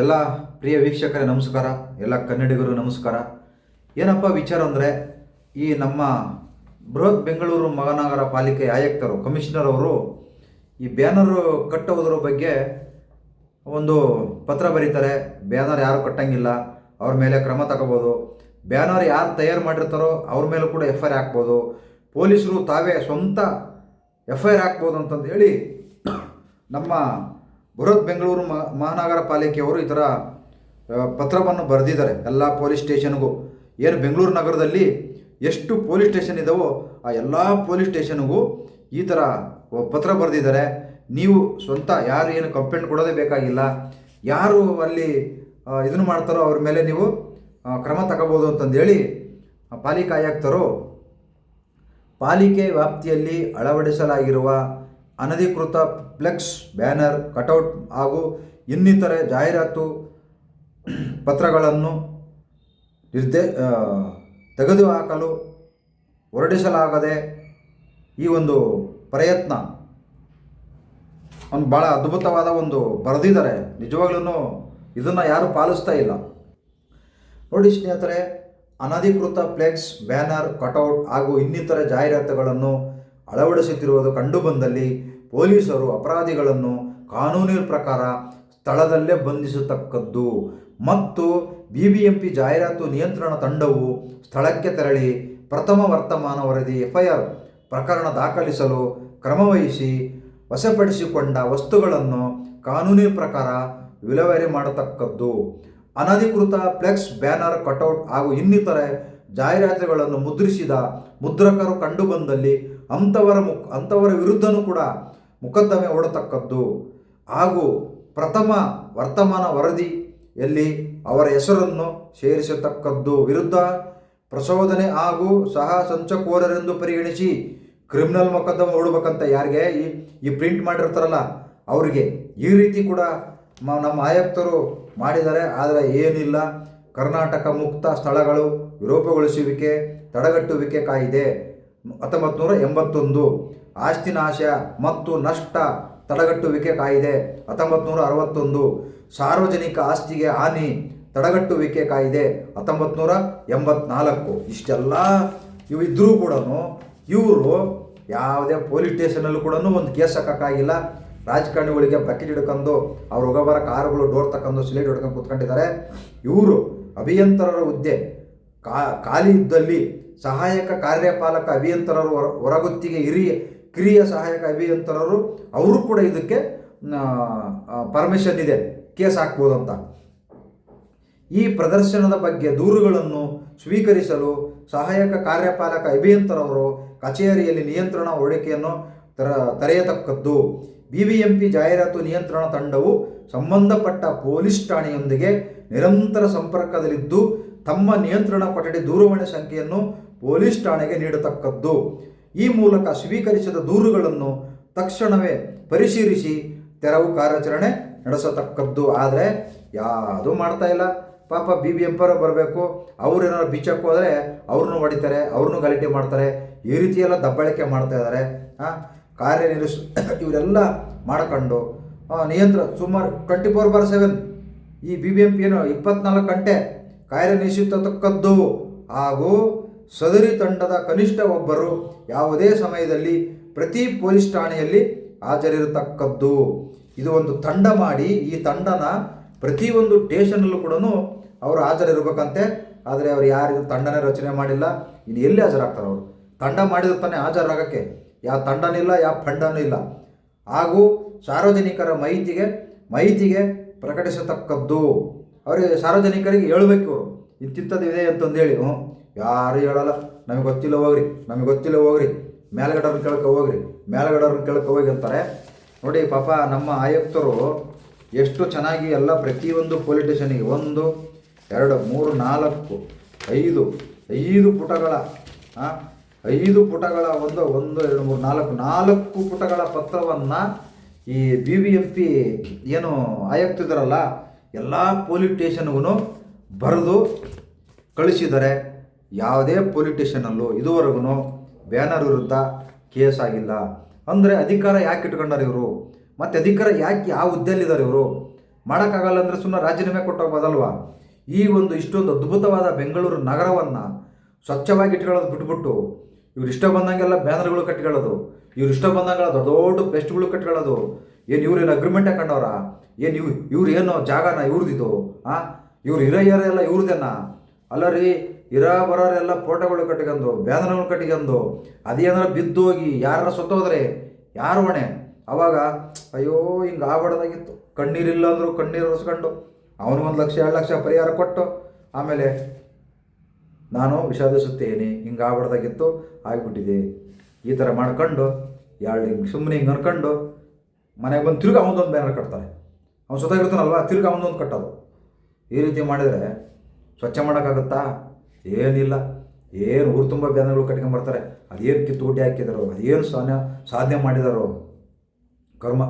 ಎಲ್ಲ ಪ್ರಿಯ ವೀಕ್ಷಕರೇ, ನಮಸ್ಕಾರ. ಎಲ್ಲ ಕನ್ನಡಿಗರು, ನಮಸ್ಕಾರ. ಏನಪ್ಪ ವಿಚಾರ ಅಂದರೆ, ಈ ನಮ್ಮ ಬೃಹತ್ ಬೆಂಗಳೂರು ಮಹಾನಗರ ಪಾಲಿಕೆ ಆಯುಕ್ತರು, ಕಮಿಷನರ್ ಅವರು ಈ ಬ್ಯಾನರ್ ಕಟ್ಟುವುದರ ಬಗ್ಗೆ ಒಂದು ಪತ್ರ ಬರೀತಾರೆ. ಬ್ಯಾನರ್ ಯಾರು ಕಟ್ಟಂಗಿಲ್ಲ, ಅವ್ರ ಮೇಲೆ ಕ್ರಮ ತಗೋಬೋದು. ಬ್ಯಾನರ್ ಯಾರು ತಯಾರು ಮಾಡಿರ್ತಾರೋ, ಅವ್ರ ಮೇಲೂ ಕೂಡ ಎಫ್ ಐ ಆರ್ ಹಾಕ್ಬೋದು. ಪೊಲೀಸರು ತಾವೇ ಸ್ವಂತ ಎಫ್ ಐ ಆರ್ ಹಾಕ್ಬೋದು ಅಂತಂದು ಹೇಳಿ ನಮ್ಮ ಬೃಹತ್ ಬೆಂಗಳೂರು ಮಹಾನಗರ ಪಾಲಿಕೆಯವರು ಈ ಥರ ಪತ್ರವನ್ನು ಬರೆದಿದ್ದಾರೆ. ಎಲ್ಲ ಪೊಲೀಸ್ ಸ್ಟೇಷನ್ಗೂ. ಏನು ಬೆಂಗಳೂರು ನಗರದಲ್ಲಿ ಎಷ್ಟು ಪೊಲೀಸ್ ಸ್ಟೇಷನ್ ಇದ್ದಾವೋ ಆ ಎಲ್ಲ ಪೊಲೀಸ್ ಸ್ಟೇಷನ್ಗೂ ಈ ಥರ ಪತ್ರ ಬರೆದಿದ್ದಾರೆ. ನೀವು ಸ್ವಂತ, ಯಾರು ಏನು ಕಂಪ್ಲೇಂಟ್ ಕೊಡೋದೇ ಬೇಕಾಗಿಲ್ಲ. ಯಾರು ಅಲ್ಲಿ ಇದನ್ನು ಮಾಡ್ತಾರೋ ಅವ್ರ ಮೇಲೆ ನೀವು ಕ್ರಮ ತಗೋಬೋದು ಅಂತಂದೇಳಿ ಪಾಲಿಕೆ ಆಯುಕ್ತರು ಪಾಲಿಕೆ ವ್ಯಾಪ್ತಿಯಲ್ಲಿ ಅಳವಡಿಸಲಾಗಿರುವ ಅನಧಿಕೃತ ಫ್ಲೆಕ್ಸ್, ಬ್ಯಾನರ್, ಕಟೌಟ್ ಹಾಗೂ ಇನ್ನಿತರೆ ಜಾಹೀರಾತು ಪತ್ರಗಳನ್ನು ನಿರ್ದೇ ತೆಗೆದುಹಾಕಲು ಹೊರಡಿಸಲಾಗದೆ ಈ ಒಂದು ಪ್ರಯತ್ನ ಒಂದು ಭಾಳ ಅದ್ಭುತವಾದ ಒಂದು ಬರೆದಿದ್ದಾರೆ. ನಿಜವಾಗ್ಲೂ ಇದನ್ನು ಯಾರು ಪಾಲಿಸ್ತಾ ಇಲ್ಲ. ನೋಡಿ ಸ್ನೇಹಿತರೆ, ಅನಧಿಕೃತ ಫ್ಲೆಕ್ಸ್, ಬ್ಯಾನರ್, ಕಟೌಟ್ ಹಾಗೂ ಇನ್ನಿತರ ಜಾಹೀರಾತುಗಳನ್ನು ಅಳವಡಿಸುತ್ತಿರುವುದು ಕಂಡುಬಂದಲ್ಲಿ ಪೊಲೀಸರು ಅಪರಾಧಿಗಳನ್ನು ಕಾನೂನಿನ ಪ್ರಕಾರ ಸ್ಥಳದಲ್ಲೇ ಬಂಧಿಸತಕ್ಕದ್ದು. ಮತ್ತು ಬಿಬಿಎಂಪಿ ಜಾಹೀರಾತು ನಿಯಂತ್ರಣ ತಂಡವು ಸ್ಥಳಕ್ಕೆ ತೆರಳಿ ಪ್ರಥಮ ವರ್ತಮಾನ ವರದಿ ಎಫ್ಐಆರ್ ಪ್ರಕರಣ ದಾಖಲಿಸಲು ಕ್ರಮವಹಿಸಿ ವಶಪಡಿಸಿಕೊಂಡ ವಸ್ತುಗಳನ್ನು ಕಾನೂನಿನ ಪ್ರಕಾರ ವಿಲೇವಾರಿ ಮಾಡತಕ್ಕದ್ದು. ಅನಧಿಕೃತ ಫ್ಲೆಕ್ಸ್ ಬ್ಯಾನರ್ ಕಟೌಟ್ ಹಾಗೂ ಇನ್ನಿತರೆ ಜಾಹೀರಾತುಗಳನ್ನು ಮುದ್ರಿಸಿದ ಮುದ್ರಕರು ಕಂಡುಬಂದಲ್ಲಿ ಅಂಥವರ ಮುಖ ಅಂಥವರ ವಿರುದ್ಧನೂ ಕೂಡ ಮೊಕದ್ದಮೆ ಓಡತಕ್ಕದ್ದು. ಹಾಗೂ ಪ್ರಥಮ ವರ್ತಮಾನ ವರದಿಯಲ್ಲಿ ಅವರ ಹೆಸರನ್ನು ಸೇರಿಸತಕ್ಕದ್ದು ವಿರುದ್ಧ ಪ್ರಚೋದನೆ ಹಾಗೂ ಸಹ ಸಂಚಕೋರರೆಂದು ಪರಿಗಣಿಸಿ ಕ್ರಿಮಿನಲ್ ಮೊಕದ್ದಮೆ ಓಡಬೇಕಂತ ಯಾರಿಗೆ ಈ ಈ ಪ್ರಿಂಟ್ ಮಾಡಿರ್ತಾರಲ್ಲ, ಅವರಿಗೆ ಈ ರೀತಿ ಕೂಡ ನಮ್ಮ ಆಯುಕ್ತರು ಮಾಡಿದ್ದಾರೆ. ಆದರೆ ಏನಿಲ್ಲ. ಕರ್ನಾಟಕ ಮುಕ್ತ ಸ್ಥಳಗಳು ವಿರೂಪಗೊಳಿಸುವಿಕೆ, ತಡೆಗಟ್ಟುವಿಕೆ ಕಾಯಿದೆ. ಹತ್ತೊಂಬತ್ತು ನೂರ ಎಂಬತ್ತೊಂದು ಮತ್ತು ನಷ್ಟ ತಡೆಗಟ್ಟುವಿಕೆ ಕಾಯಿದೆ. ಹತ್ತೊಂಬತ್ತು ನೂರ ಅರವತ್ತೊಂದು ಸಾರ್ವಜನಿಕ ಆಸ್ತಿಗೆ ಹಾನಿ ತಡೆಗಟ್ಟುವಿಕೆ ಕಾಯಿದೆ. ಹತ್ತೊಂಬತ್ತು ನೂರ ಎಂಬತ್ನಾಲ್ಕು ಇಷ್ಟೆಲ್ಲ ಇವಿದ್ರೂ ಕೂಡ ಇವರು ಯಾವುದೇ ಪೊಲೀಸ್ ಸ್ಟೇಷನಲ್ಲೂ ಕೂಡ ಒಂದು ಕೇಸ್ ಹಾಕೋಕ್ಕಾಗಿಲ್ಲ. ರಾಜಕಾರಣಿಗಳಿಗೆ ಬಕೆಟ್ ಹಿಡ್ಕೊಂಡು ಅವ್ರು ಹೋಗೋಬರ, ಕಾರುಗಳು ಡೋರ್ ತಕ್ಕಂದು ಸಿಲೇಟ್ ಹಿಡ್ಕೊಂಡು ಕೂತ್ಕೊಂಡಿದ್ದಾರೆ. ಇವರು ಅಭಿಯಂತರರ ಹುದ್ದೆ. ಖಾಲಿ ಇದ್ದಲ್ಲಿ ಸಹಾಯಕ ಕಾರ್ಯಪಾಲಕ ಅಭಿಯಂತರರು ಹೊರ, ಹೊರಗುತ್ತಿಗೆ ಹಿರಿಯ ಕಿರಿಯ ಸಹಾಯಕ ಅಭಿಯಂತರರು, ಅವರು ಕೂಡ ಇದಕ್ಕೆ ಪರ್ಮಿಷನ್ ಇದೆ. ಕೇಸ್ ಅಂತ ಈ ಪ್ರದರ್ಶನದ ಬಗ್ಗೆ ದೂರುಗಳನ್ನು ಸ್ವೀಕರಿಸಲು ಸಹಾಯಕ ಕಾರ್ಯಪಾಲಕ ಅಭಿಯಂತರವರು ಕಚೇರಿಯಲ್ಲಿ ನಿಯಂತ್ರಣ ಹೋಳಿಕೆಯನ್ನು ತರ, ತೆರೆಯತಕ್ಕದ್ದು. ಬಿಬಿಎಂಪಿ ಜಾಹೀರಾತು ನಿಯಂತ್ರಣ ತಂಡವು ಸಂಬಂಧಪಟ್ಟ ಪೊಲೀಸ್ ಠಾಣೆಯೊಂದಿಗೆ ನಿರಂತರ ಸಂಪರ್ಕದಲ್ಲಿದ್ದು, ತಮ್ಮ ನಿಯಂತ್ರಣ ಕೊಠಡಿ ದೂರವಾಣಿ ಸಂಖ್ಯೆಯನ್ನು ಪೊಲೀಸ್ ಠಾಣೆಗೆ ನೀಡತಕ್ಕದ್ದು. ಈ ಮೂಲಕ ಸ್ವೀಕರಿಸಿದ ದೂರುಗಳನ್ನು ತಕ್ಷಣವೇ ಪರಿಶೀಲಿಸಿ ತೆರವು ಕಾರ್ಯಾಚರಣೆ ನಡೆಸತಕ್ಕದ್ದು. ಆದರೆ ಯಾವುದೂ ಮಾಡ್ತಾ ಇಲ್ಲ. ಪಾಪ ಬಿ ಬಿ ಎಂಪರ ಬರಬೇಕು. ಅವ್ರು ಏನಾದ್ರು ಬಿಚ್ಚಕ್ಕೆ ಹೋದರೆ ಅವ್ರನ್ನೂ ಹೊಡಿತಾರೆ, ಅವ್ರನ್ನೂ ಗಲಾಟೆ ಮಾಡ್ತಾರೆ. ಈ ರೀತಿಯೆಲ್ಲ ದಬ್ಬಳಿಕೆ ಮಾಡ್ತಾ ಇದ್ದಾರೆ. ಕಾರ್ಯನಿರ್ವಹಿಸ ಇವರೆಲ್ಲ ಮಾಡ್ಕೊಂಡು ನಿಯಂತ್ರ, ಸುಮಾರು ಟ್ವೆಂಟಿ ಫೋರ್ ಬಾರ್ ಸೆವೆನ್ ಈ ಬಿ ಬಿ ಎಂ ಪಿ ಏನು ಇಪ್ಪತ್ನಾಲ್ಕು ಗಂಟೆ ಕಾರ್ಯನಿರ್ವಹಿಸತಕ್ಕದ್ದು ಹಾಗೂ ಸದರಿ ತಂಡದ ಕನಿಷ್ಠ ಒಬ್ಬರು ಯಾವುದೇ ಸಮಯದಲ್ಲಿ ಪ್ರತಿ ಪೊಲೀಸ್ ಠಾಣೆಯಲ್ಲಿ ಹಾಜರಿರತಕ್ಕದ್ದು. ಇದು ಒಂದು ತಂಡ ಮಾಡಿ, ಈ ತಂಡನ ಪ್ರತಿಯೊಂದು ಸ್ಟೇಷನಲ್ಲೂ ಕೂಡ ಅವರು ಹಾಜರಿರಬೇಕಂತೆ. ಆದರೆ ಅವ್ರು ಯಾರಿಗೂ ತಂಡನೇ ರಚನೆ ಮಾಡಿಲ್ಲ. ಇನ್ನು ಎಲ್ಲಿ ಹಾಜರಾಗ್ತಾರೆ ಅವರು? ತಂಡ ಮಾಡಿದ್ರೆ ತಾನೇ ಹಾಜರಾಗಕ್ಕೆ. ಯಾವ ತಂಡನೂ ಇಲ್ಲ ಯಾವ ಫಂಡನೂ ಇಲ್ಲ. ಹಾಗೂ ಸಾರ್ವಜನಿಕರ ಮಾಹಿತಿಗೆ ಮಾಹಿತಿಗೆ ಪ್ರಕಟಿಸತಕ್ಕದ್ದು. ಅವರಿಗೆ ಸಾರ್ವಜನಿಕರಿಗೆ ಹೇಳಬೇಕು. ಇವರು ಇಂತಿಂಥದ್ದು ಇದೆ ಅಂತಂದೇಳಿ. ಹ್ಞೂ ಯಾರು ಹೇಳಲ್ಲ. ನಮಗೆ ಗೊತ್ತಿಲ್ಲ ಹೋಗ್ರಿ. ನಮಗೆ ಗೊತ್ತಿಲ್ಲ ಹೋಗ್ರಿ. ಮೇಲ್ಗಡವ್ರನ್ನ ಕೇಳ್ಕೊ ಹೋಗ್ರಿ. ಮೇಲ್ಗಡವ್ರನ್ನ ಕೇಳಕ್ಕೆ ಹೋಗಿ ಅಂತಾರೆ. ನೋಡಿ ಪಾಪ ನಮ್ಮ ಆಯುಕ್ತರು ಎಷ್ಟು ಚೆನ್ನಾಗಿ ಎಲ್ಲ ಪ್ರತಿಯೊಂದು ಪೊಲಿಟಿಷನಿಗೆ ಒಂದು, ಎರಡು, ಮೂರು, ನಾಲ್ಕು, ಐದು ಐದು ಪುಟಗಳ ಐದು ಪುಟಗಳ ಒಂದು ಒಂದು, ಎರಡು, ಮೂರು, ನಾಲ್ಕು ನಾಲ್ಕು ಪುಟಗಳ ಪತ್ರವನ್ನು ಈ ಬಿ ಬಿ ಎಂ ಪಿ ಏನು ಆಯುಕ್ತಿದ್ರಲ್ಲ ಎಲ್ಲ ಪೊಲೀಸ್ ಸ್ಟೇಷನ್ಗೂ ಬರೆದು ಕಳಿಸಿದರೆ ಯಾವುದೇ ಪೊಲೀಸ್ ಸ್ಟೇಷನಲ್ಲೂ ಇದುವರೆಗೂ ಬ್ಯಾನರ್ ವಿರುದ್ಧ ಕೇಸ್ ಆಗಿಲ್ಲ. ಅಂದರೆ ಅಧಿಕಾರ ಯಾಕೆ ಇಟ್ಕೊಂಡಾರೆ ಇವರು? ಮತ್ತು ಅಧಿಕಾರ ಯಾಕೆ ಯಾವ ಹುದ್ದೆಯಲ್ಲಿದ್ದಾರೆ ಇವರು? ಮಾಡೋಕ್ಕಾಗಲ್ಲ ಅಂದರೆ ಸುಮ್ಮನೆ ರಾಜೀನಾಮೆ ಕೊಟ್ಟೋಗ್ಬೋದಲ್ವಾ ಈ ಒಂದು ಇಷ್ಟೊಂದು ಅದ್ಭುತವಾದ ಬೆಂಗಳೂರು ನಗರವನ್ನು ಸ್ವಚ್ಛವಾಗಿ ಇಟ್ಕೊಳ್ಳೋದು ಬಿಟ್ಬಿಟ್ಟು ಇವರು ಇಷ್ಟ ಬಂದಂಗೆಲ್ಲ ಬ್ಯಾನರ್ಗಳು ಕಟ್ಕೊಳ್ಳೋದು ಇವ್ರು ಇಷ್ಟ ದೊಡ್ಡ ದೊಡ್ಡ ಪೆಸ್ಟ್ಗಳು ಕಟ್ಕೊಳ್ಳೋದು. ಏನು ಇವ್ರೇನು ಅಗ್ರಿಮೆಂಟ್ ಹಾಕೊಂಡವ್ರ? ಏನು ಇವ್ ಇವ್ರು ಏನು ಜಾಗನ ಇವ್ರದಿದು? ಹಾಂ ಇವ್ರು ಇರೋ ಎಲ್ಲ ಇವ್ರದೇನ? ಅಲ್ಲ ರೀ, ಇರೋ ಬರೋರೆಲ್ಲ ಫೋಟೋಗಳು ಕಟ್ಕೊಂಡು ಬ್ಯಾನರ್ಗಳು ಕಟ್ಕೊಂಡು ಅದೇನಾರ ಬಿದ್ದೋಗಿ ಯಾರ ಸತ್ತೋದ್ರೆ ಯಾರು ಹೊಣೆ? ಅವಾಗ, ಅಯ್ಯೋ, ಹಿಂಗೆ ಆಗ್ಬಾರ್ದಾಗಿತ್ತು. ಕಣ್ಣೀರಿಲ್ಲ ಅಂದರು ಕಣ್ಣೀರು ಒರೆಸ್ಕೊಂಡು, ಅವನು ಒಂದು ಲಕ್ಷ, ಎರಡು ಲಕ್ಷ ಪರಿಹಾರ ಕೊಟ್ಟು, ಆಮೇಲೆ ನಾನು ವಿಷಾದಿಸುತ್ತೇನೆ, ಹಿಂಗೆ ಆಗ್ಬಾರ್ದಾಗಿತ್ತು, ಆಗಿಬಿಟ್ಟಿದೆ. ಈ ಥರ ಮಾಡ್ಕೊಂಡು, ಎರಡು ಹಿಂಗೆ ಸುಮ್ಮನೆ ಹಿಂಗೆ ಅನ್ಕೊಂಡು, ಮನೆಗೆ ಬಂದು ತಿರ್ಗಿ ಅವನೊಂದು ಬ್ಯಾನರ್ ಕಟ್ತಾರೆ. ಅವ್ನು ಸ್ವತಃ ತಿರ್ಗಿ ಅವನೊಂದು ಕಟ್ಟೋದು. ಈ ರೀತಿ ಮಾಡಿದರೆ ಸ್ವಚ್ಛ ಮಾಡೋಕ್ಕಾಗುತ್ತಾ? ಏನಿಲ್ಲ. ಏನು ಊರು ತುಂಬ ಬ್ಯಾನರ್ಗಳು ಕಟ್ಕೊಂಬರ್ತಾರೆ ಅದೇನು ಕಿತ್ತುಗುಡ್ಡಿ ಹಾಕಿದಾರೋ, ಅದೇನು ಸಾಧನೆ ಸಾಧನೆ ಮಾಡಿದಾರೋ? ಕರ್ಮ.